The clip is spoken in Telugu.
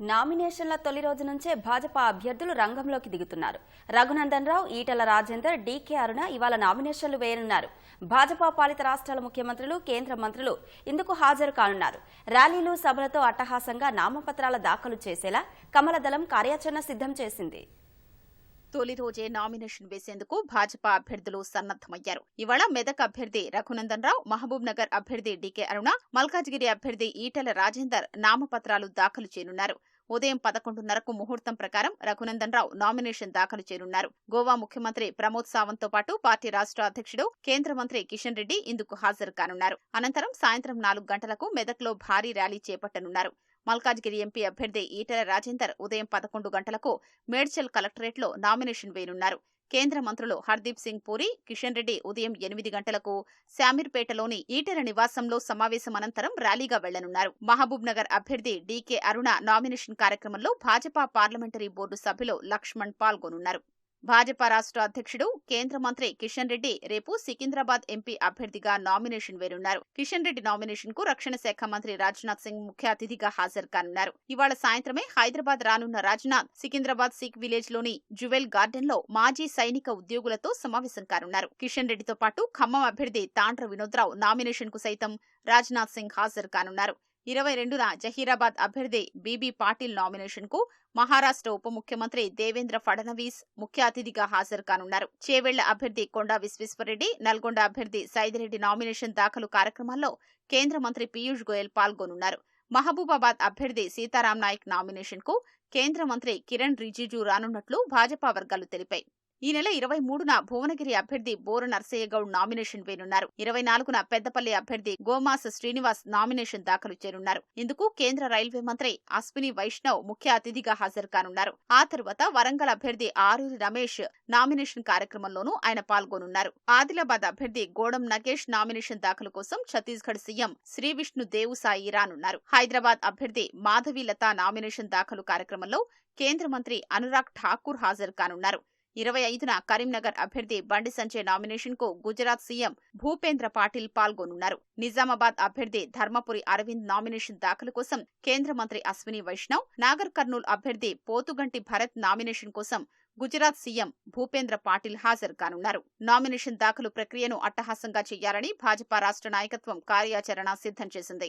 నామినేషన్ల తొలి రోజు నుంచే భాజపా అభ్యర్థులు రంగంలోకి దిగుతున్నారు. రఘునందన్ రావు ఈటల రాజేందర్ డీకే అరుణ ఇవాళ నామినేషన్లు వేయనున్నారు. భాజపా పాలిత రాష్ట్రాల ముఖ్యమంత్రులు కేంద్ర మంత్రులు ఇందుకు హాజరు కానున్నారు. ర్యాలీలు సభలతో అట్టహాసంగా నామపత్రాల దాఖలు చేసేలా కమలదళం కార్యాచరణ సిద్ధం చేసింది. తొలి రోజే నామినేషన్ వేసేందుకు భాజపా అభ్యర్థులు సన్నద్దమయ్యారు ఇవాళ మెదక్ అభ్యర్థి రఘునందన్ రావు మహబూబ్ నగర్ అభ్యర్థి డీకే అరుణ మల్కాజ్గిరి అభ్యర్థి ఈటెల రాజేందర్ నామపత్రాలు దాఖలు చేయనున్నారు. ఉదయం పదకొండున్నరకు ముహూర్తం ప్రకారం రఘునందన్ రావు నామినేషన్ దాఖలు చేయనున్నారు. గోవా ముఖ్యమంత్రి ప్రమోద్ సావంత్తో పాటు పార్టీ రాష్ట్ర అధ్యక్షుడు కేంద్ర మంత్రి కిషన్ రెడ్డి ఇందుకు హాజరు కానున్నారు. అనంతరం సాయంత్రం నాలుగు గంటలకు మెదక్లో భారీ ర్యాలీ చేపట్టనున్నారు. మల్కాజ్గిరి ఎంపీ అభ్యర్థి ఈటెల రాజేందర్ ఉదయం పదకొండు గంటలకు మేడ్చల్ కలెక్టరేట్లో నామినేషన్ వేయనున్నారు. కేంద్ర మంత్రులు హర్దీప్ సింగ్ పూరి కిషన్ రెడ్డి ఉదయం ఎనిమిది గంటలకు శామీర్పేటలోని ఈటెల నివాసంలో సమావేశం అనంతరం ర్యాలీగా వెళ్ళనున్నారు. మహబూబ్ నగర్ అభ్యర్థి డీకే అరుణ నామినేషన్ కార్యక్రమంలో భాజపా పార్లమెంటరీ బోర్డు సభ్యులు లక్ష్మణ్ పాల్గొనున్నారు. భాజపా రాష్ట్ర అధ్యక్షుడు కేంద్ర మంత్రి కిషన్ రెడ్డి రేపు సికింద్రాబాద్ ఎంపీ అభ్యర్థిగా నామినేషన్ వేరున్నారు కిషన్ రెడ్డి నామినేషన్కు రక్షణ శాఖ మంత్రి రాజ్నాథ్ సింగ్ ముఖ్య అతిథిగా హాజరు కానున్నారు. ఇవాళ సాయంత్రమే హైదరాబాద్ రానున్న రాజ్నాథ్ సికింద్రాబాద్ సిక్ విలేజ్లోని జువెల్ గార్డెన్లో మాజీ సైనిక ఉద్యోగులతో సమావేశం కానున్నారు. కిషన్ రెడ్డితో పాటు ఖమ్మం అభ్యర్థి తాండ్ర వినోద్రావు నామినేషన్కు సైతం రాజ్నాథ్ సింగ్ హాజరు కానున్నారు. ఇరవై రెండున జహీరాబాద్ అభ్యర్థి బీబీ పాటిల్ నామినేషన్కు మహారాష్ట్ర ఉప ముఖ్యమంత్రి దేవేంద్ర ఫడ్నవీస్ ముఖ్య అతిథిగా హాజరు కానున్నారు. చేవెళ్ళ అభ్యర్థి కొండా విశ్వేశ్వరరెడ్డి నల్గొండ అభ్యర్థి సైదిరెడ్డి నామినేషన్ దాఖలు కార్యక్రమాల్లో కేంద్ర మంత్రి పీయూష్ గోయల్ పాల్గొనున్నారు. మహబూబాబాద్ అభ్యర్థి సీతారాం నాయక్ నామినేషన్కు కేంద్ర మంత్రి కిరణ్ రిజిజు రానున్నట్లు భాజపా వర్గాలు తెలిపాయి. ఈ నెల ఇరవై మూడున భువనగిరి అభ్యర్థి బోర నర్సయ్య గౌడ్ నామినేషన్ వేనున్నారు ఇరవై నాలుగున పెద్దపల్లి అభ్యర్థి గోమాస శ్రీనివాస్ నామినేషన్ దాఖలు చేరున్నారు. ఇందుకు కేంద్ర రైల్వే మంత్రి అశ్విని వైష్ణవ్ ముఖ్య అతిథిగా హాజరు కానున్నారు. ఆ తర్వాత వరంగల్ అభ్యర్థి ఆరూరి రమేష్ నామినేషన్ కార్యక్రమంలోనూ ఆయన పాల్గొనున్నారు. ఆదిలాబాద్ అభ్యర్థి గోడం నగేష్ నామినేషన్ దాఖలు కోసం ఛత్తీస్గఢ్ సీఎం శ్రీ విష్ణు దేవుసాయి రానున్నారు. హైదరాబాద్ అభ్యర్థి మాధవీలత నామినేషన్ దాఖలు కార్యక్రమంలో కేంద్ర మంత్రి అనురాగ్ ఠాకూర్ హాజరు కానున్నారు. ఇరవై ఐదున కరీంనగర్ అభ్యర్థి బండి సంజయ్ నామినేషన్కు గుజరాత్ సీఎం భూపేంద్ర పాటిల్ పాల్గొనున్నారు. నిజామాబాద్ అభ్యర్థి ధర్మపురి అరవింద్ నామినేషన్ దాఖలు కోసం కేంద్ర మంత్రి అశ్విని వైష్ణవ్ నాగర్ కర్నూల్ అభ్యర్థి పోతుగంటి భరత్ నామినేషన్ కోసం గుజరాత్ సీఎం భూపేంద్ర పాటిల్ హాజరు కానున్నారు. నామినేషన్ దాఖలు ప్రక్రియను అట్టహాసంగా చేయాలని భాజపా రాష్ట్ర నాయకత్వం కార్యాచరణ సిద్ధం చేసింది.